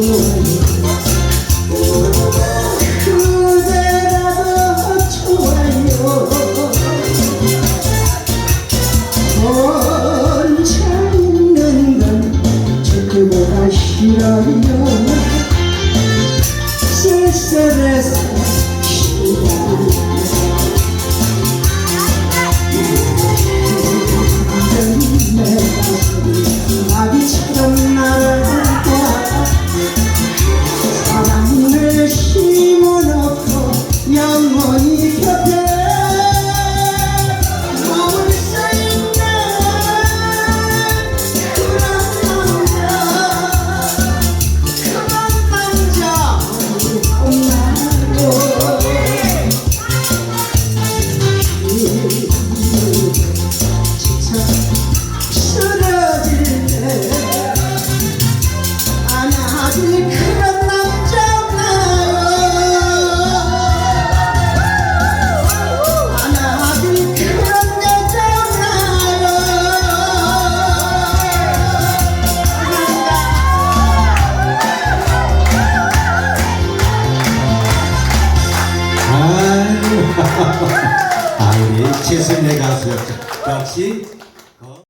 tudo. 아이, 최선의 가수였죠. 역시